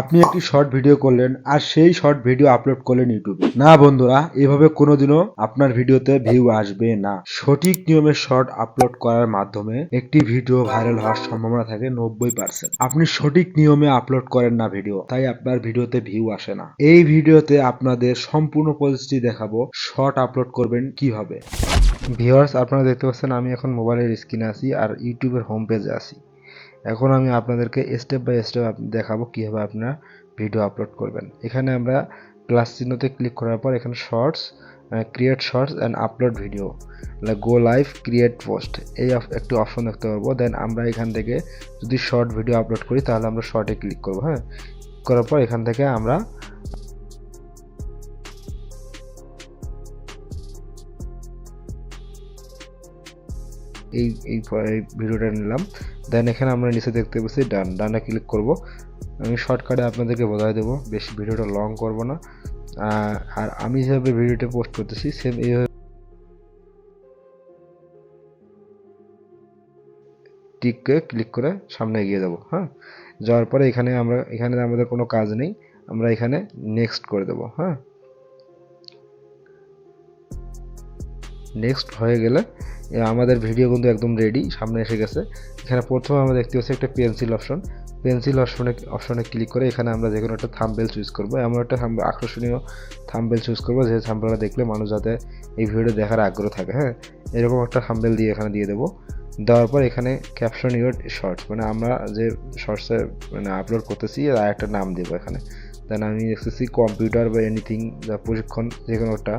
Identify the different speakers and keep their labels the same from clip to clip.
Speaker 1: আপনি একটি short video করলেন আর সেই শর্ট ভিডিও আপলোড করলেন ইউটিউবে। না বন্ধুরা, এভাবে কোনোদিনও আপনার ভিডিওতে ভিউ আসবে না। সঠিক নিয়মে শর্ট আপলোড করার মাধ্যমে একটি ভিডিও ভাইরাল হওয়ার সম্ভাবনা থাকে নব্বই পার্সেন্ট আপনি সঠিক নিয়মে আপলোড করেন না ভিডিও তাই আপনার ভিডিওতে ভিউ আসে না। এই ভিডিওতে আপনাদের সম্পূর্ণ পরিস্থিতি দেখাবো শর্ট আপলোড করবেন কীভাবে। ভিউয়ার্স, আপনারা দেখতে পাচ্ছেন আমি এখন মোবাইলের স্ক্রিনে আছি আর ইউটিউবের হোম পেজে আছি। এখন আমি আপনাদেরকে স্টেপ বাই স্টেপ দেখাবো কীভাবে আপনারা ভিডিও আপলোড করবেন। এখানে আমরা প্লাস চিহ্নতে ক্লিক করার পর এখানে shorts create shorts and upload video go live create post এই একটি অপশন দেখতে পারব। দেন আমরা এখান থেকে যদি শর্ট ভিডিও আপলোড করি, তাহলে আমরা শর্টে ক্লিক করব হ্যাঁ? করার পর এখান থেকে আমরা এই এই ভিডিওটা নিলাম। দেন এখানে আমরা নিচে দেখতে পাচ্ছি ডান ডানে ক্লিক করব। আমি শর্টকাটে আপনাদেরকে বোঝাই দেবো, বেশি ভিডিওটা লং করব না। আর আমি যেভাবে ভিডিওটা পোস্ট করতেছি সেম এইভাবে টিককে ক্লিক করে সামনে এগিয়ে যাব হ্যাঁ? যাওয়ার পরে এখানে আমরা এখানে আমাদের কোনো কাজ নেই। আমরা এখানে নেক্সট করে দেবো হ্যাঁ? নেক্সট হয়ে গেলে আমাদের ভিডিও কিন্তু একদম রেডি সামনে এসে গেছে। এখানে প্রথমে আমরা দেখতে পাচ্ছি একটা পেন্সিল অপশন পেন্সিল অপশনে অপশনে ক্লিক করে এখানে আমরা যে কোনো একটা থাম্বেল চুজ করব। এমন একটা আকর্ষণীয় থাম্বেল চুজ করব, যে থাম্বেলটা দেখলে মানুষ যাতে এই ভিডিওটা দেখার আগ্রহ থাকে হ্যাঁ? এরকম একটা থাম্বেল দিয়ে এখানে দিয়ে দেবো। দেওয়ার পর এখানে ক্যাপশন ইউর শর্টস মানে আমরা যে শর্টসে মানে আপলোড করতেছি আর একটা নাম দেবো এখানে। দেন আমি দেখতেছি কম্পিউটার বা এনিথিং যা প্রশিক্ষণ যে কোনো একটা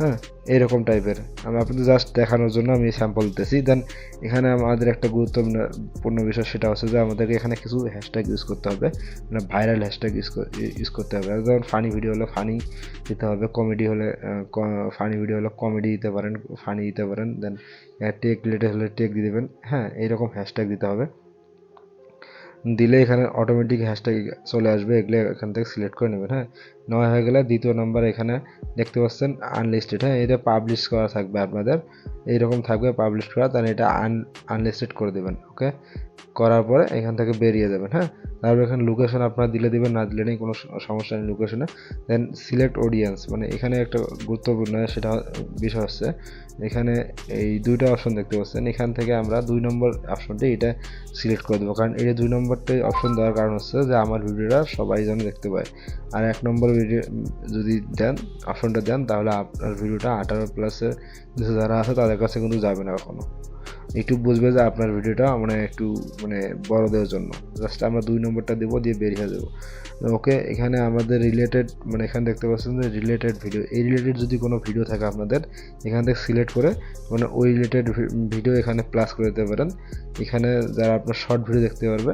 Speaker 1: হ্যাঁ এরকম টাইপের আমি আপনাদের জাস্ট দেখানোর জন্য আমি স্যাম্পল দিতেছি। দেন এখানে আমাদের একটা গুরুত্বপূর্ণ বিষয় সেটা হচ্ছে যে আমাদেরকে এখানে কিছু হ্যাশট্যাগ ইউজ করতে হবে। মানে ভাইরাল হ্যাশট্যাগ ইউজ ইউজ করতে হবে। যেমন ফানি ভিডিও হলে ফানি দিতে হবে। কমেডি হলে ফানি ভিডিও হলে কমেডি দিতে পারেন ফানি দিতে পারেন। দেন টেক রিলেটেড হলে টেক দিয়ে দেবেন। হ্যাঁ এইরকম হ্যাশট্যাগ দিতে হবে। দিলে এখানে অটোমেটিক হ্যাশট্যাগ চলে আসবে। এগুলো এখান থেকে সিলেক্ট করে নেবেন। হ্যাঁ নয় হয়ে গেলে দ্বিতীয় নাম্বার এখানে দেখতে পাচ্ছেন আনলিস্টেড হ্যাঁ? এটা পাবলিশ করা থাকবে আপনাদের, এইরকম থাকবে পাবলিশ করা, তাহলে এটা আন আনলিস্টেড করে দেবেন ওকে করার পরে এখান থেকে বেরিয়ে যাবেন হ্যাঁ? তারপর এখানে লোকেশন আপনারা দিলে দিবেন, না দিলে নেই, কোনো সমস্যা নেই লোকেশনে দেন সিলেক্ট অডিয়েন্স মানে এখানে একটা গুরুত্বপূর্ণ সেটা বিষয় হচ্ছে, এখানে এই দুইটা অপশন দেখতে পাচ্ছেন। এখান থেকে আমরা দুই নম্বর অপশনটি এটা সিলেক্ট করে দেবো, কারণ এটা দুই নম্বরটাই অপশন দেওয়ার কারণ হচ্ছে যে আমার ভিডিওটা সবাই যেন দেখতে পায়। আর এক নম্বর ভিডিও যদি দেন অপশনটা দেন, তাহলে আপনার ভিডিওটা আঠারো প্লাসের নিচে যারা আছে, তাদের কাছে কিন্তু যাবে না কখনো। ইউটিউব বুঝবে যে আপনার ভিডিওটা মানে একটু মানে বড়দের জন্য। জাস্ট আমরা দুই নম্বরটা দেবো, দিয়ে বের হয়ে যাব। ওকে, এখানে আমাদের রিলেটেড মানে এখানে দেখতে পাচ্ছেন যে রিলেটেড ভিডিও এই রিলেটেড যদি কোনো ভিডিও থাকে আপনাদের, এখান থেকে সিলেক্ট করে মানে ওই রিলেটেড ভিডিও এখানে প্লাস করে দিতে পারেন। এখানে যারা আপনার শর্ট ভিডিও দেখতে পারবে,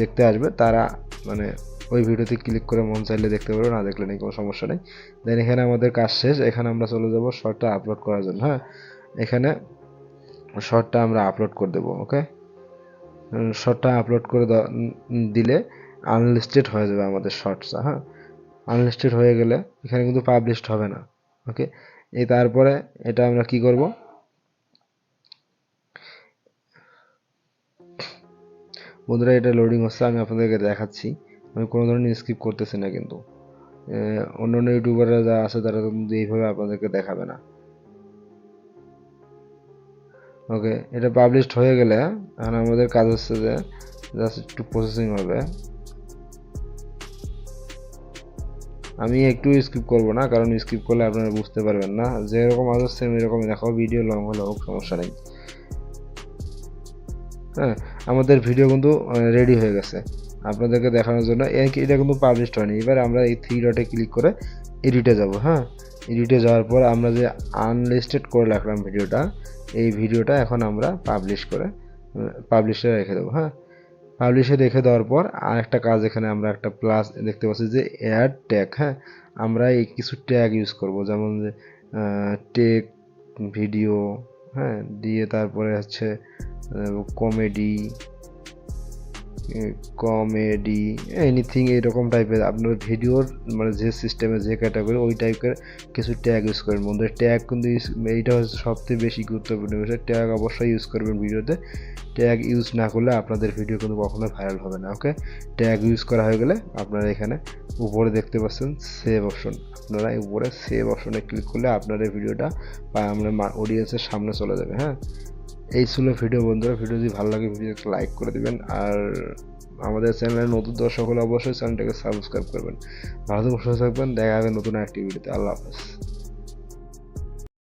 Speaker 1: দেখতে আসবে, তারা মানে ওই ভিডিওতে ক্লিক করে মন চাইলে দেখতে পারবে, না দেখলে নেই, কোনো সমস্যা নেই। দেন এখানে আমাদের কাজ শেষ, এখানে আমরা চলে যাব শর্টটা আপলোড করার জন্য হ্যাঁ? এখানে শর্টটা আমরা আপলোড করে দেবো ওকে শর্টটা আপলোড করে দিলে আনলিস্টেড হয়ে যাবে আমাদের শর্টসটা হ্যাঁ? আনলিস্টেড হয়ে গেলে এখানে কিন্তু পাবলিশড হবে না ওকে এই তারপরে এটা আমরা কি করব? বন্ধুরা, এটা লোডিং হচ্ছে, আমি আপনাদেরকে দেখাচ্ছি। আমি কোনো ধরনের স্কিপ করতেছি না কিন্তু। অন্য অন্য ইউটিউবাররা যা আছে তারা কিন্তু এইভাবে আপনাদেরকে দেখাবে না। ওকে এটা পাবলিশড হয়ে গেলে, এখন আমাদের কাজ হচ্ছে যে জাস্ট একটু প্রসেসিং হবে। আমি একটু স্কিপ করব না, কারণ স্কিপ করলে আপনারা বুঝতে পারবেন না। যেরকম আজ সেম এরকমই। দেখাও ভিডিও লং হলে, হোক, সমস্যা নেই। হ্যাঁ আমাদের ভিডিও কিন্তু রেডি হয়ে গেছে। আপনাদেরকে দেখানোর জন্য। এটা কিন্তু পাবলিশড হয়নি। এবার আমরা এই থ্রি ডটে ক্লিক করে এডিটে যাব হ্যাঁ? এডিটে যাওয়ার পর আমরা যে আনলিস্টেড করে রাখলাম ভিডিওটা, এই ভিডিওটা এখন আমরা পাবলিশ করে পাবলিশে রেখে দেবো হ্যাঁ? পাবলিশে রেখে দেওয়ার পর আর একটা কাজ এখানে আমরা একটা প্লাস দেখতে পাচ্ছি যে অ্যাড ট্যাগ হ্যাঁ? আমরা এই কিছু ট্যাগ ইউজ করব, যেমন যে টেক ভিডিও হ্যাঁ? দিয়ে তারপরে হচ্ছে কমেডি কমেডি এনিথিং এরকম টাইপের আপনার ভিডিওর মানে যে সিস্টেমে যে ক্যাটাগরি ওই টাইপের কিছু ট্যাগ ইউজ করবেন বন্ধুরা ট্যাগ কিন্তু এইটা হচ্ছে সবথেকে বেশি গুরুত্বপূর্ণ বিষয়। ট্যাগ অবশ্যই ইউজ করবেন ভিডিওতে ট্যাগ ইউজ না করলে আপনাদের ভিডিও কিন্তু কখনোই ভাইরাল হবে না ওকে ট্যাগ ইউজ করা হয়ে গেলে আপনারা এখানে উপরে দেখতে পাচ্ছেন সেভ অপশন আপনারা উপরে সেভ অপশনে ক্লিক করলে আপনাদের ভিডিওটা বা আমরা অডিয়েন্সের সামনে চলে যাবে হ্যাঁ? এই ছিল ভিডিও বন্ধুরা। ভিডিও যদি ভালো লাগে ভিডিও একটা লাইক করে দেবেন। আর আমাদের চ্যানেলের নতুন দর্শক হলে অবশ্যই চ্যানেলটাকে সাবস্ক্রাইব করবেন। ভালো থাকবেন দেখা হবে নতুন একটি ভিডিওতে আল্লাহ হাফেজ।